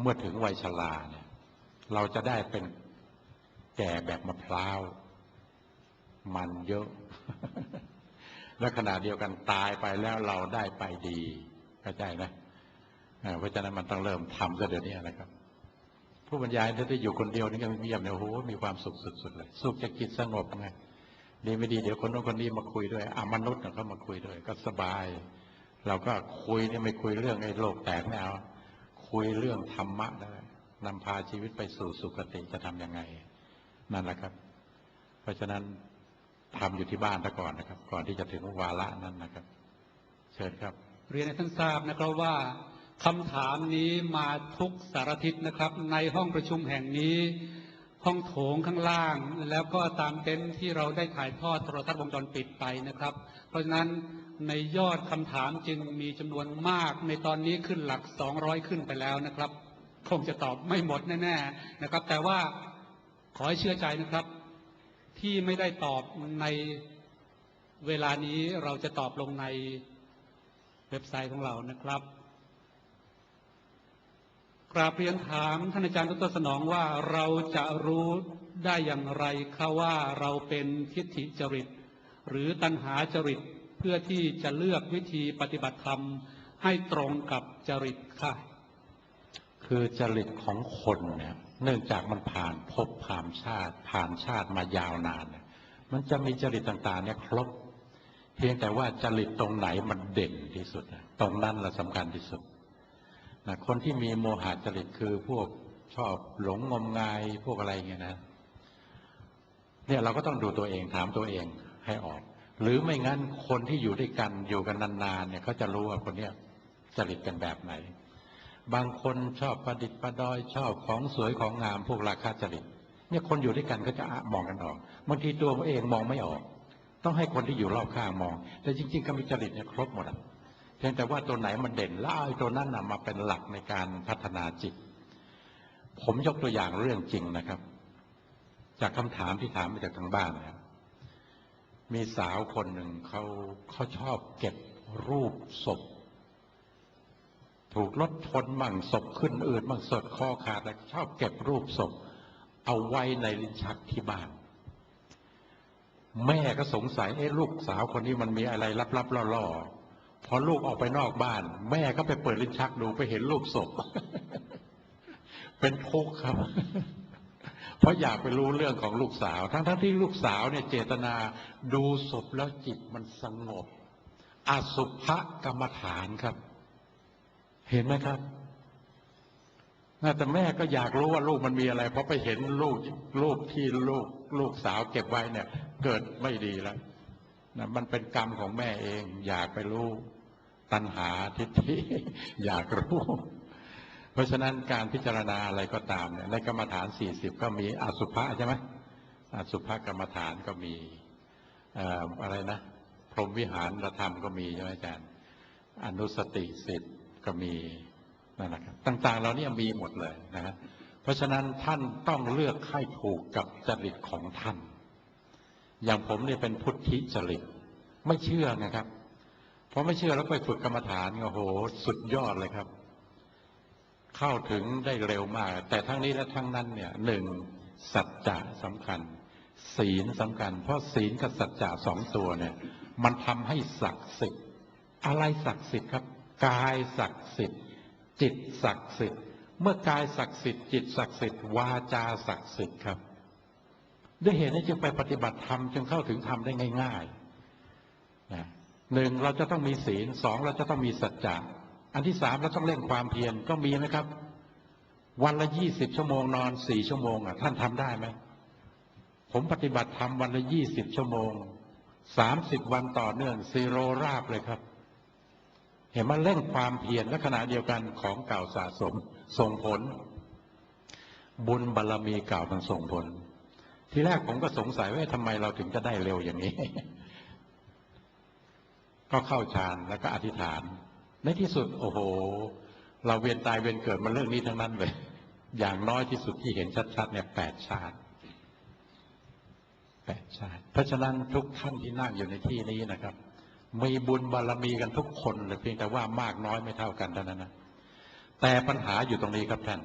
เมื่อถึงวัยชราเนี่ย เราจะได้เป็นแก่แบบมะพร้าว มันเยอะ และขณะเดียวกันตายไปแล้วเราได้ไปดีเข้าใจไหมอ่าเพราะฉะนั้นมันต้องเริ่มทำซะเดี๋ยวนี้นะครับ ผู้บรรยายถ้าได้อยู่คนเดียวนี่ก็เงียบเนี่ยโอ้โหมีความสุขสุดๆเลย สุขจากจิตสงบไงดีไม่ดีเดี๋ยวคนโน้นคนนี้มาคุยด้วยอะมนุษย์เขามาคุยด้วย ก็สบาย เราก็คุยเนี่ยไม่คุยเรื่องไอ้โลกแตกไม่เอา คุยเรื่องธรรมะได้นำพาชีวิตไปสู่สุคติจะทำยังไง นั่นแหละครับ เพราะฉะนั้นทำอยู่ที่บ้านซะก่อนนะครับ ก่อนที่จะถึงวาระนั้นนะครับ เชิญครับ เรียนให้ท่านทราบนะครับว่าคำถามนี้มาทุกสารทิศนะครับ ในห้องประชุมแห่งนี้ ห้องโถงข้างล่าง แล้วก็ตามเต็นท์ที่เราได้ถ่ายทอดโทรทัศน์วงจรปิดไปนะครับ เพราะฉะนั้นในยอดคำถามจึงมีจำนวนมากในตอนนี้ขึ้นหลัก 200 ขึ้นไปแล้วนะครับ คงจะตอบไม่หมดแน่ๆนะครับ แต่ว่าขอให้เชื่อใจนะครับ ที่ไม่ได้ตอบในเวลานี้เราจะตอบลงในเว็บไซต์ของเรานะครับ กราบเรียนถามท่านอาจารย์ดรสนองว่าเราจะรู้ได้อย่างไรคะว่าเราเป็นทิฏฐิจริต หรือตัณหาจริตเพื่อที่จะเลือกวิธีปฏิบัติธรรมให้ตรงกับจริตค่ะ คือจริตของคนเนี่ยเนื่องจากมันผ่านภพผ่านชาติ ผ่านชาติมายาวนานเนี่ยมันจะมีจริตต่างๆ เนี่ยครบ เพียงแต่ว่าจริตตรงไหนมันเด่นที่สุด ตรงนั้นแหละสำคัญที่สุด คนที่มีโมหะจริตคือพวกชอบหลงงมงายพวกอะไรเงี้ยนะ เนี่ยเราก็ต้องดูตัวเองถามตัวเองให้ออก หรือไม่งั้นคนที่อยู่ด้วยกันอยู่กันนานๆเนี่ยเขาจะรู้ว่าคนเนี้ยจริตเป็นแบบไหน บางคนชอบประดิษฐ์ประดอยชอบของสวยของงามพวกราคาจริตเนี่ยคนอยู่ด้วยกันก็จะมองกันออกบางทีตัวเองมองไม่ออก ต้องให้คนที่อยู่รอบข้างมอง แต่จริง ๆก็มีจริตเนี่ยครบหมดอะ เพียงแต่ว่าตัวไหนมันเด่นแล้วเอาไอ้ตัวนั้นนะมาเป็นหลักในการพัฒนาจิต ผมยกตัวอย่างเรื่องจริงนะครับ จากคำถามที่ถามมาจากทางบ้านนะครับมีสาวคนหนึ่งเขาเขาชอบเก็บรูปศพ ถูกรถชนมั่งศพขึ้นอืดมั่งสดคอขาดแล้วชอบเก็บรูปศพ เอาไว้ในลิ้นชักที่บ้าน แม่ก็สงสัยเอ๊ะลูกสาวคนนี้มันมีอะไรลับๆล่อๆ พอลูกออกไปนอกบ้าน แม่ก็ไปเปิดลิ้นชักดูไปเห็นรูปศพ เป็นทุกข์ครับ เพราะอยากไปรู้เรื่องของลูกสาว ทั้งๆที่ลูกสาวเนี่ยเจตนาดูศพแล้วจิตมันสงบ อสุภกรรมฐานครับ เห็นไหมครับน่าแต่แม่ก็อยากรู้ว่าลูกมันมีอะไร เพราะไปเห็นลูกลูกที่ลูกลูกสาวเก็บไว้เนี่ย เกิดไม่ดีแล้ว นะมันเป็นกรรมของแม่เอง อยากไปรู้ตัณหาทิฏฐิอยากรู้ เพราะฉะนั้นการพิจารณาอะไรก็ตามเนี่ยในกรรมฐานสี่สิบก็มีอสุภะใช่ไหมอสุภกรรมฐานก็มีเอ่อะไรนะ พรหมวิหารระธรรมก็มีใช่ไหมอาจารย์ อนุสติสิทธิ์ก็มีนั่นนะครับต่างๆเราเนี่ยมีหมดเลยนะฮะเพราะฉะนั้นท่านต้องเลือกให้ถูกกับจริตของท่าน อย่างผมเนี่ยเป็นพุทธิจริตไม่เชื่อนะครับ เพราะไม่เชื่อแล้วไปฝึกกรรมฐานโอ้โห สุดยอดเลยครับ เข้าถึงได้เร็วมาก แต่ทั้งนี้และทั้งนั้นเนี่ยหนึ่งสัจจะสำคัญ ศีลสำคัญ เพราะศีลกับสัจจะสองตัวเนี่ย มันทำให้ศักดิ์สิทธิ์อะไรศักดิ์สิทธิ์ครับ กายศักดิ์สิทธิ์จิตศักดิ์สิทธิ์เมื่อกายศักดิ์สิทธิ์จิตศักดิ์สิทธิ์วาจาศักดิ์สิทธิ์ครับ ด้วยเหตุนี้จึงไปปฏิบัติธรรมจึงเข้าถึงธรรมได้ง่ายๆนะหนึ่งเราจะต้องมีศีลสองเราจะต้องมีสัจจะอันที่สามเราต้องเร่งความเพียรก็มีไหมครับ วันละยี่สิบชั่วโมงนอนสี่ชั่วโมงอะท่านทำได้ไหมผมปฏิบัติธรรมวันละยี่สิบชั่วโมงสามสิบวันต่อเนื่องซีโรราบเลยครับ เห็นมันเร่งความเพียรและขณะเดียวกันของเก่าสะสมส่งผล บุญบารรมีเก่ามันส่งผล ทีแรกผมก็สงสัยว่าทำไมเราถึงจะได้เร็วอย่างนี้ ก็เข้าฌานแล้วก็อธิษฐาน ในที่สุด โอ้โห เราเวียนตายเวียนเกิดมาเรื่องนี้ทั้งนั้นเลย อย่างน้อยที่สุดที่เห็นชัดๆเนี่ยแปดชาติแปดชาติ เพราะฉะนั้นทุกท่านที่นั่งอยู่ในที่นี้นะครับมีบุญบารมีกันทุกคนเลยเพียงแต่ว่ามากน้อยไม่เท่ากันเท่านั้นนะแต่ปัญหาอยู่ตรงนี้ครับท่าน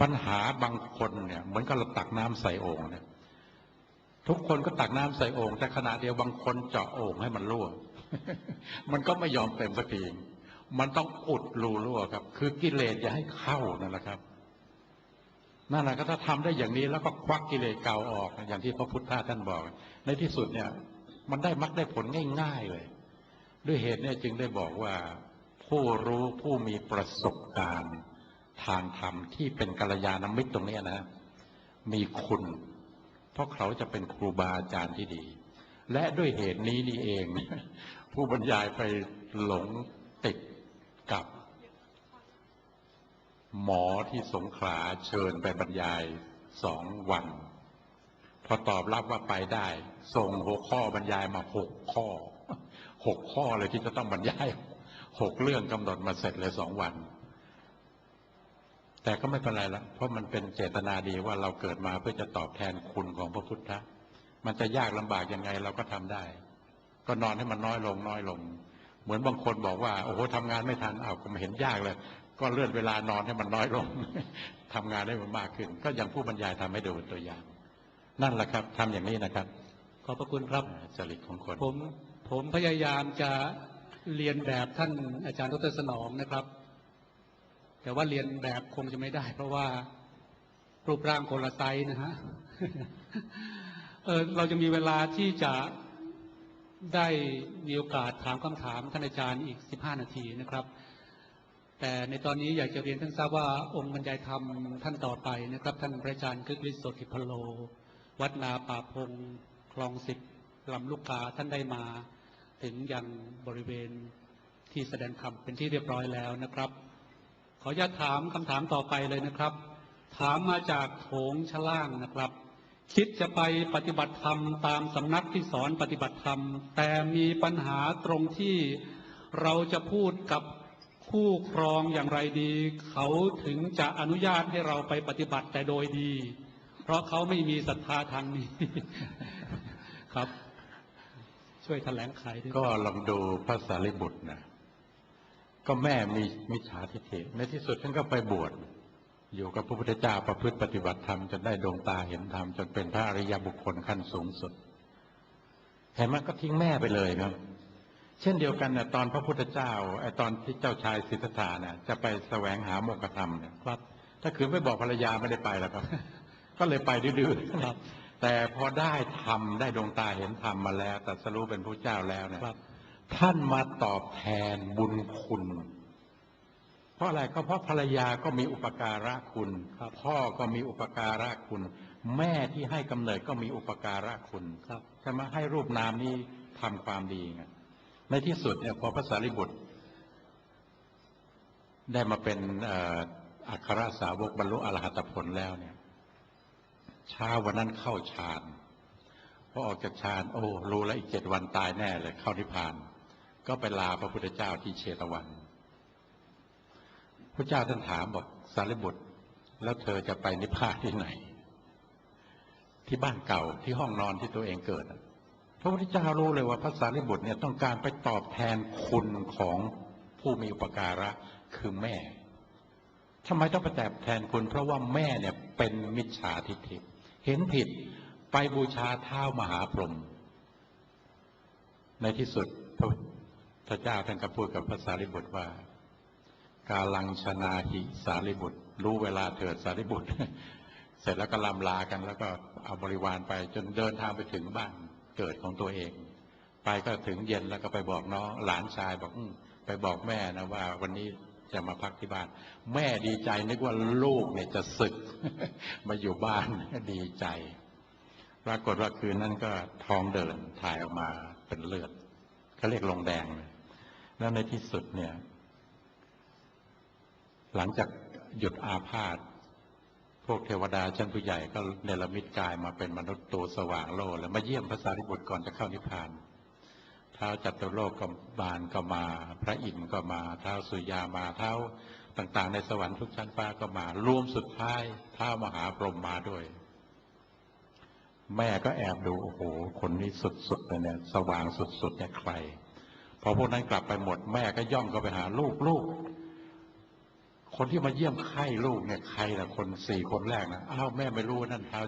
ปัญหาบางคนเนี่ยเหมือนกับเราตักน้ำใส่โอ่งเนี่ยทุกคนก็ตักน้ำใส่โอ่งแต่ขณะเดียวบางคนเจาะโอ่งให้มันรั่ว มันก็ไม่ยอมเต็มสักทีมันต้องอุดรูรั่วครับ คือกิเลสอย่าให้เข้านั่นแหละครับนั่นแหละก็ถ้าทำได้อย่างนี้แล้วก็ควักกิเลสเก่าออกอย่างที่พระพุทธทาสท่านบอก ในที่สุดเนี่ย มันได้มักได้ผลง่ายๆเลย ด้วยเหตุเนี่ยจึงได้บอกว่าผู้รู้ผู้มีประสบการณ์ ทางธรรมที่เป็นกัลยาณมิตรตรงนี้นะ มีคุณ เพราะเขาจะเป็นครูบาอาจารย์ที่ดี และด้วยเหตุนี้นี่เอง ผู้บรรยายไปหลงติดกับ หมอที่สงขลาเชิญไปบรรยายสองวัน พอตอบรับว่าไปได้ ส่งหัวข้อบรรยายมาหกข้อหกข้อเลยที่จะต้องบรรยายหกเรื่องกำหนดมาเสร็จเลยสองวัน แต่ก็ไม่เป็นไรละเพราะมันเป็นเจตนาดีว่าเราเกิดมาเพื่อจะตอบแทนคุณของพระพุทธะมันจะยากลำบากยังไงเราก็ทำได้ ก็นอนให้มันน้อยลงน้อยลง เหมือนบางคนบอกว่าโอ้โหทำงานไม่ทันเอาก็ไม่เห็นยากเลย ก็เลื่อนเวลานอนให้มันน้อยลงทำงานได้มันมากขึ้น ก็อย่างผู้บรรยายทำให้ดูเป็นตัวอย่าง นั่นแหละครับทำอย่างนี้นะครับ ขอบพระคุณครับจริตของคนผมผมพยายามจะเรียนแบบท่านอาจารย์ดรสนองนะครับ แต่ว่าเรียนแบบคงจะไม่ได้ เพราะว่ารูปร่างคนละไซส์นะฮะเออเราจะมีเวลาที่จะได้มีโอกาสถามคำถามท่านอาจารย์อีก 15 นาทีนะครับ แต่ในตอนนี้อยากจะเรียนท่านทราบว่าองค์บรรยายธรรมท่านต่อไปนะครับ ท่านพระอาจารย์คึกฤทธิ์โสติพโล วัดนาป่าพงคลองสิบลำลูกกาท่านได้มาถึงยังบริเวณที่แสดงธรรมเป็นที่เรียบร้อยแล้วนะครับ ขออนุญาตถามคำถามต่อไปเลยนะครับ ถามมาจากโถงชล่างนะครับ คิดจะไปปฏิบัติธรรมตามสำนักที่สอนปฏิบัติธรรม แต่มีปัญหาตรงที่เราจะพูดกับคู่ครองอย่างไรดี เขาถึงจะอนุญาตให้เราไปปฏิบัติแต่โดยดี เพราะเขาไม่มีศรัทธาทางนี้ ครับ ช่วยแถลงไขด้วยก็ลองดูพระสารีบุตรนะ ก็แม่มีมิจฉาทิฏฐิในที่สุดท่านก็ไปบวชอยู่กับพระพุทธเจ้าประพฤติปฏิบัติธรรมจนได้ดวงตาเห็นธรรมจนเป็นพระอริยบุคคลขั้นสูงสุดเห็นไหมก็ทิ้งแม่ไปเลยครับ เช่นเดียวกันนะตอนพระพุทธเจ้าไอตอนที่เจ้าชายสิทธัตถะเนี่ยจะไปแสวงหาโมกขธรรมเนี่ยครับถ้าคืนไม่บอกภรรยาไม่ได้ไปแล้วครับ ก็เลยไปดื้อๆครับแต่พอได้ธรรมได้ดวงตาเห็นธรรมมาแล้วตรัสรู้เป็นพระเจ้าแล้วเนี่ยครับ ท่านมาตอบแทนบุญคุณ เพราะอะไรก็เพราะภรรยาก็มีอุปการะคุณครับพ่อก็มีอุปการะคุณ แม่ที่ให้กำเนิดก็มีอุปการะคุณครับใช่ไหมให้รูปนามนี้ทำความดีไงในที่สุดเนี่ยพอพระสารีบุตร ได้มาเป็นเอ่ออัครสาวกบรรลุอรหัตผลแล้วเนี่ยเช้าวันนั้นเข้าฌานพอออกจากฌานโอ้รู้แล้วอีกเจ็ดวันตายแน่เลยเข้านิพพาน ก็ไปลาพระพุทธเจ้าที่เชตวัน พระเจ้าท่านถามบอกสารีบุตร แล้วเธอจะไปนิพพานที่ไหน ที่บ้านเก่าที่ห้องนอนที่ตัวเองเกิด พระพุทธเจ้ารู้เลยว่าพระสารีบุตรเนี่ยต้องการไปตอบแทนคุณของผู้มีอุปการะคือแม่ทำไมต้องไปแตบแทนคุณ เพราะว่าแม่เนี่ยเป็นมิจฉาทิฏฐิเห็นผิดไปบูชาเท้ามหาพรหมในที่สุดพระ พระเจ้าท่านก็พูดกับพระสารีบุตรว่า กาลังชนาหิสารีบุตร รู้เวลาเถิดสารีบุตร เสร็จแล้วก็ลำลากันแล้วก็เอาบริวารไปจนเดินทางไปถึงบ้านเกิดของตัวเอง ไปก็ถึงเย็นแล้วก็ไปบอกน้องหลานชายบอกอไปบอกแม่นะว่า วันนี้จะมาพักที่บ้าน แม่ดีใจนึกว่าลูกเนี่ยจะศึก มาอยู่บ้านดีใจ ปรากฏว่าคืนนั้นก็ท้องเดินถ่ายออกมาเป็นเลือดเขาเรียกลงแดงเลย แล้วในที่สุดเนี่ย หลังจากหยุดอาพาธพวกเทวดาชั้นผู้ใหญ่ก็เนรมิตกายมาเป็นมนุษย์ตัวสว่างโลแล้วมาเยี่ยมพระสารีบุตรก่อนจะเข้านิพพานท้าจัตุโลกกบาลก็มา พระอินทร์ก็มาเท้าสุยามาเท้าต่างๆ ในสวรรค์ทุกชั้นฟ้าก็มารวมสุดท้ายท้ามหาพรหมมาด้วย แม่ก็แอบดูโอ้โห คนนี้สุดๆเลยเนี่ยสว่างสุดๆเนี่ยใคร พอพวกนั้นกลับไปหมดแม่ก็ย่องเข้าไปหาลูกลูก คนที่มาเยี่ยมไข้ลูกเนี่ยใครล่ะคนสี่คนแรกนะอ้าวแม่ไม่รู้นั่นเท้า